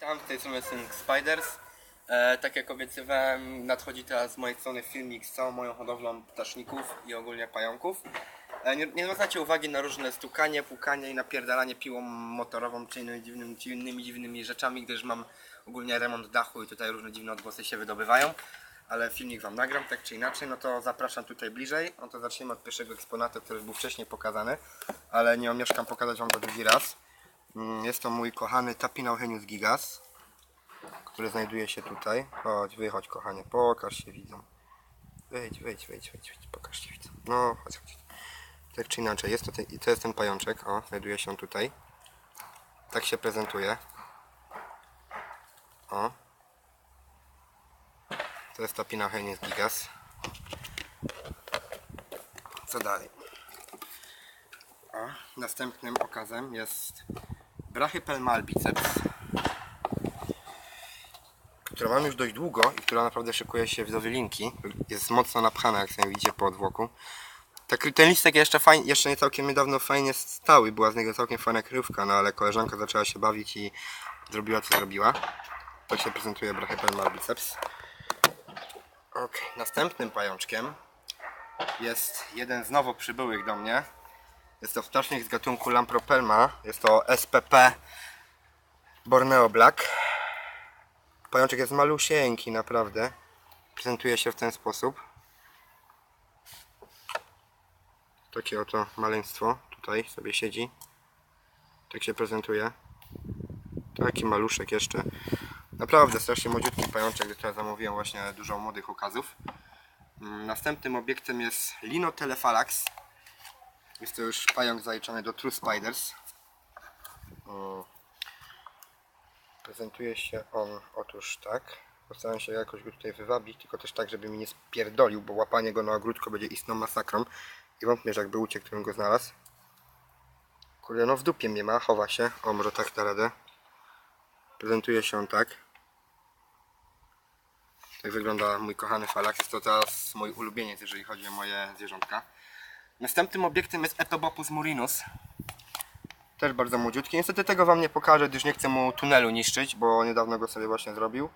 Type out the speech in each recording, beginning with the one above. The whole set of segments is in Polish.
Tam z tej strony Sync Spiders. E, tak jak obiecywałem, nadchodzi teraz z mojej strony filmik z całą moją hodowlą ptaszników i ogólnie pająków. E, nie, nie zwracajcie uwagi na różne stukanie, pukanie i napierdalanie piłą motorową czy innymi dziwnymi, czy innymi dziwnymi rzeczami, gdyż mam ogólnie remont dachu i tutaj różne dziwne odgłosy się wydobywają. Ale filmik wam nagram tak czy inaczej, no to zapraszam tutaj bliżej. No to zacznijmy od pierwszego eksponatu, który już był wcześniej pokazany, ale nie omieszkam pokazać wam go drugi raz. Mm, Jest to mój kochany Tapinauchenius gigas, który znajduje się tutaj. Chodź, wychodź kochanie, pokaż się widzom. Wejdź, wejdź, wejdź, wejdź, wejdź pokaż się widzom. No, chodź, chodź. Tak czy inaczej, jest to, ten, to jest ten pajączek, o, znajduje się tutaj. Tak się prezentuje. O. To jest Tapinauchenius gigas. Co dalej? O, następnym okazem jest Brachypelma biceps, którą mam już dość długo i która naprawdę szykuje się do wylinki. Jest mocno napchana, jak sobie widzicie po odwłoku. Ten listek jeszcze, fajnie, jeszcze nie całkiem niedawno fajnie stały, była z niego całkiem fajna kryjówka, no ale koleżanka zaczęła się bawić i zrobiła co zrobiła. Tak się prezentuje Brachypelma biceps. Ok, następnym pajączkiem jest jeden z nowo przybyłych do mnie. Jest to ptasznik z gatunku Lampropelma. Jest to SPP Borneo Black. Pajączek jest malusieńki, naprawdę. Prezentuje się w ten sposób. Takie oto maleństwo tutaj sobie siedzi. Tak się prezentuje. Taki maluszek jeszcze. Naprawdę strasznie młodziutki pajączek, teraz zamówiłem właśnie dużo młodych okazów. Mm, Następnym obiektem jest Linotelefalax. Jest to już pająk zaliczony do True Spiders. Prezentuje się on otóż tak. Postaram się jakoś go tutaj wywabić, tylko też tak, żeby mi nie spierdolił, bo łapanie go na ogródko będzie istną masakrą. I wątpię, że jakby uciekł, to bym go znalazł. Kurde, no w dupie mnie ma, chowa się. O, może tak da radę. Prezentuje się on tak. Tak wygląda mój kochany falak. Jest to teraz mój ulubieniec, jeżeli chodzi o moje zwierzątka. Następnym obiektem jest Etobopus murinus. Też bardzo młodziutki. Niestety tego wam nie pokażę, gdyż nie chcę mu tunelu niszczyć, bo niedawno go sobie właśnie zrobił.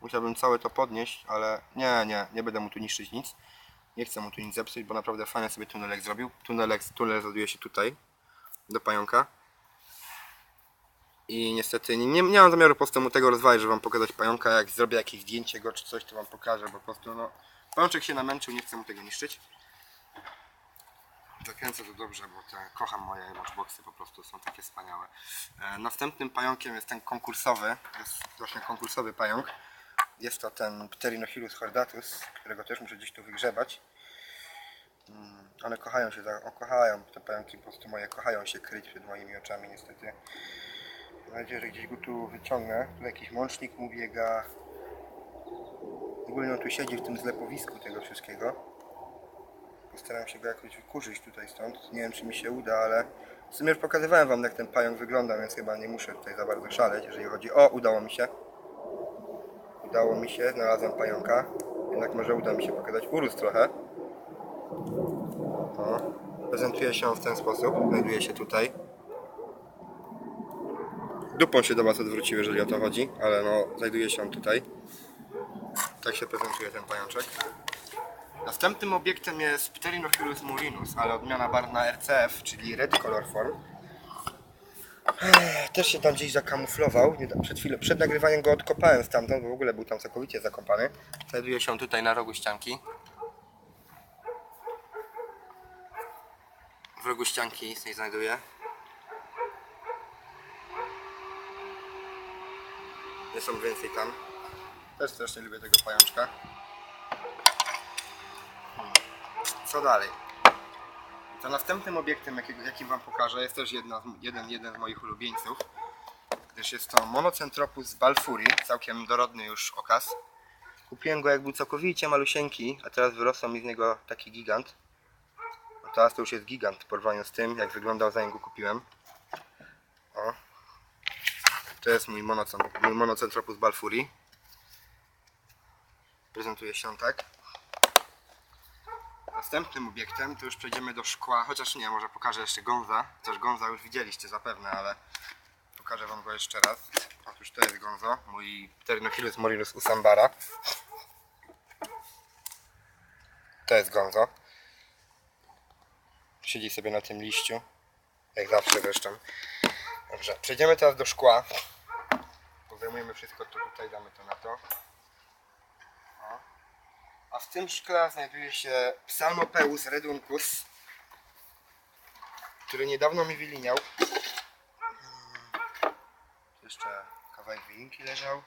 Musiałbym całe to podnieść, ale nie, nie, nie będę mu tu niszczyć nic. Nie chcę mu tu nic zepsuć, bo naprawdę fajnie sobie tunelek zrobił. Tunelek, tunel znajduje się tutaj, do pająka. I niestety nie, nie, nie mam zamiaru po prostu mu tego rozwalić, żeby wam pokazać pająka. Jak zrobię jakieś zdjęcie go czy coś, to wam pokażę, bo po prostu no... Pajączek się namęczył, nie chcę mu tego niszczyć. Zakręcę to dobrze, bo te, kocham moje matchboxy, po prostu są takie wspaniałe. E, następnym pająkiem jest ten konkursowy, jest właśnie konkursowy pająk. Jest to ten Pterinochilus hordatus, którego też muszę gdzieś tu wygrzebać. Mm, one kochają się, za, o, kochają, te pająki po prostu moje kochają się kryć przed moimi oczami niestety. Mam nadzieję, że gdzieś go tu wyciągnę. Tu jakiś mącznik mu biega. Ogólnie on tu siedzi w tym zlepowisku tego wszystkiego. Postaram się go jakoś wykurzyć tutaj stąd. Nie wiem czy mi się uda, ale w sumie już pokazywałem wam jak ten pająk wygląda, więc chyba nie muszę tutaj za bardzo szaleć, jeżeli chodzi... O, udało mi się. Udało mi się, znalazłem pająka. Jednak może uda mi się pokazać. Urósł trochę. O. Prezentuje się w ten sposób. Znajduje się tutaj. Dupą się do Was odwrócił, jeżeli o to chodzi, ale no, znajduje się on tutaj. Tak się prezentuje ten pajączek. Następnym obiektem jest Pterinochilus murinus, ale odmiana barwna RCF, czyli Red Color Form. Też się tam gdzieś zakamuflował. Przed, chwilą, przed nagrywaniem go odkopałem stamtąd, bo w ogóle był tam całkowicie zakopany. Znajduje się on tutaj na rogu ścianki. W rogu ścianki nic nie znajduje. Nie są więcej tam. Też strasznie lubię tego pajączka. Co dalej? To następnym obiektem, jakiego, jaki Wam pokażę, jest też jedna, jeden, jeden z moich ulubieńców. Gdyż jest to Monocentropus balfuri, całkiem dorodny już okaz. Kupiłem go jak był całkowicie malusieńki, a teraz wyrosł mi z niego taki gigant. A teraz to już jest gigant w porównaniu z tym, jak wyglądał zanim go kupiłem. O. To jest mój, monocent, mój Monocentropus balfuri. Prezentuje się tak. Następnym obiektem to już przejdziemy do szkła, chociaż nie, może pokażę jeszcze gąza. Chociaż gąza już widzieliście zapewne, ale pokażę wam go jeszcze raz. Otóż to jest Gonzo, mój Pterynochilus morilus usambara. To jest Gonzo. Siedzi sobie na tym liściu. Jak zawsze zresztą. Dobrze, przejdziemy teraz do szkła. Zdejmujemy wszystko tutaj, damy to na to. A w tym szkle znajduje się Psalmopeus reduncus, który niedawno mi wyliniał. Mm. Jeszcze kawałek wylinki leżał.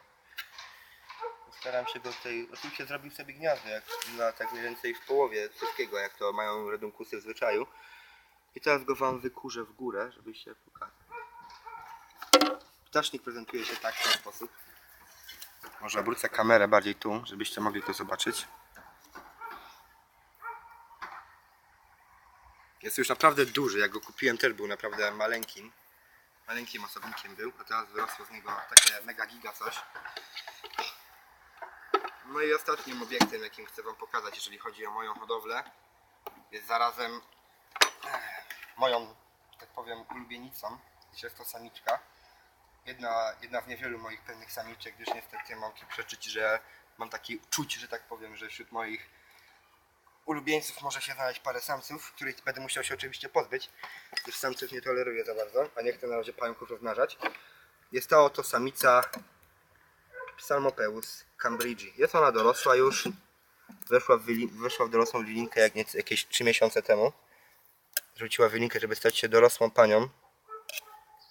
Staram się go tutaj. Oczywiście zrobił sobie gniazdo, jak na tak mniej więcej w połowie wszystkiego, jak to mają redunkusy w zwyczaju. I teraz go wam wykurzę w górę, żebyście pokazać. Ptasznik prezentuje się tak w ten sposób. Może obrócę kamerę bardziej tu, żebyście mogli to zobaczyć. Jest już naprawdę duży, jak go kupiłem też był naprawdę maleńkim. Maleńkim osobnikiem był, a teraz wyrosło z niego takie mega giga coś. No i ostatnim obiektem, jakim chcę wam pokazać, jeżeli chodzi o moją hodowlę, jest zarazem eh, moją, tak powiem, ulubienicą. Jest to samiczka. Jedna, jedna z niewielu moich pewnych samiczek, gdyż niestety mam przeczyć, że mam taki czuć, że tak powiem, że wśród moich ulubieńców może się znaleźć parę samców, których będę musiał się oczywiście pozbyć, gdyż samców nie toleruję za bardzo, a nie chcę na razie pająków rozmnażać. Jest to oto samica Psalmopeus cambridgei. Jest ona dorosła już. Weszła w, weszła w dorosłą lilinkę jak nieco, jakieś 3 miesiące temu. Rzuciła wylinkę, żeby stać się dorosłą panią.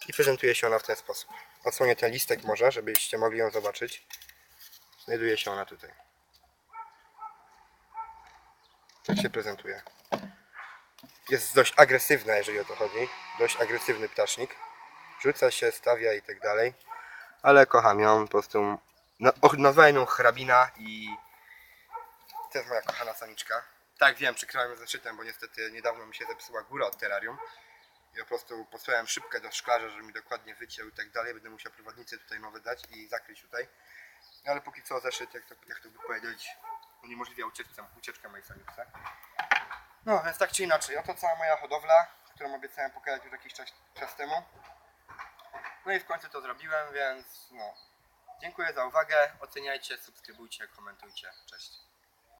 I prezentuje się ona w ten sposób. Odsłonię ten listek może, żebyście mogli ją zobaczyć. Znajduje się ona tutaj. Tak się prezentuje. Jest dość agresywna, jeżeli o to chodzi. Dość agresywny ptasznik. Rzuca się, stawia i tak dalej. Ale kocham ją, po prostu nazwałem ją hrabina i to jest moja kochana samiczka. Tak wiem, przykryłem ją zeszytem, bo niestety niedawno mi się zepsuła góra od terrarium. I po prostu posłałem szybkę do szklarza, żeby mi dokładnie wyciął i tak dalej. Będę musiał prowadnicy tutaj nowe dać i zakryć tutaj. Ale póki co zeszyt, jak to, jak to by powiedzieć, uniemożliwia ucieczkę, ucieczkę mojej samiczce. No, więc tak czy inaczej, oto cała moja hodowla, którą obiecałem pokazać już jakiś czas, czas temu. No i w końcu to zrobiłem, więc no. Dziękuję za uwagę. Oceniajcie, subskrybujcie, komentujcie. Cześć.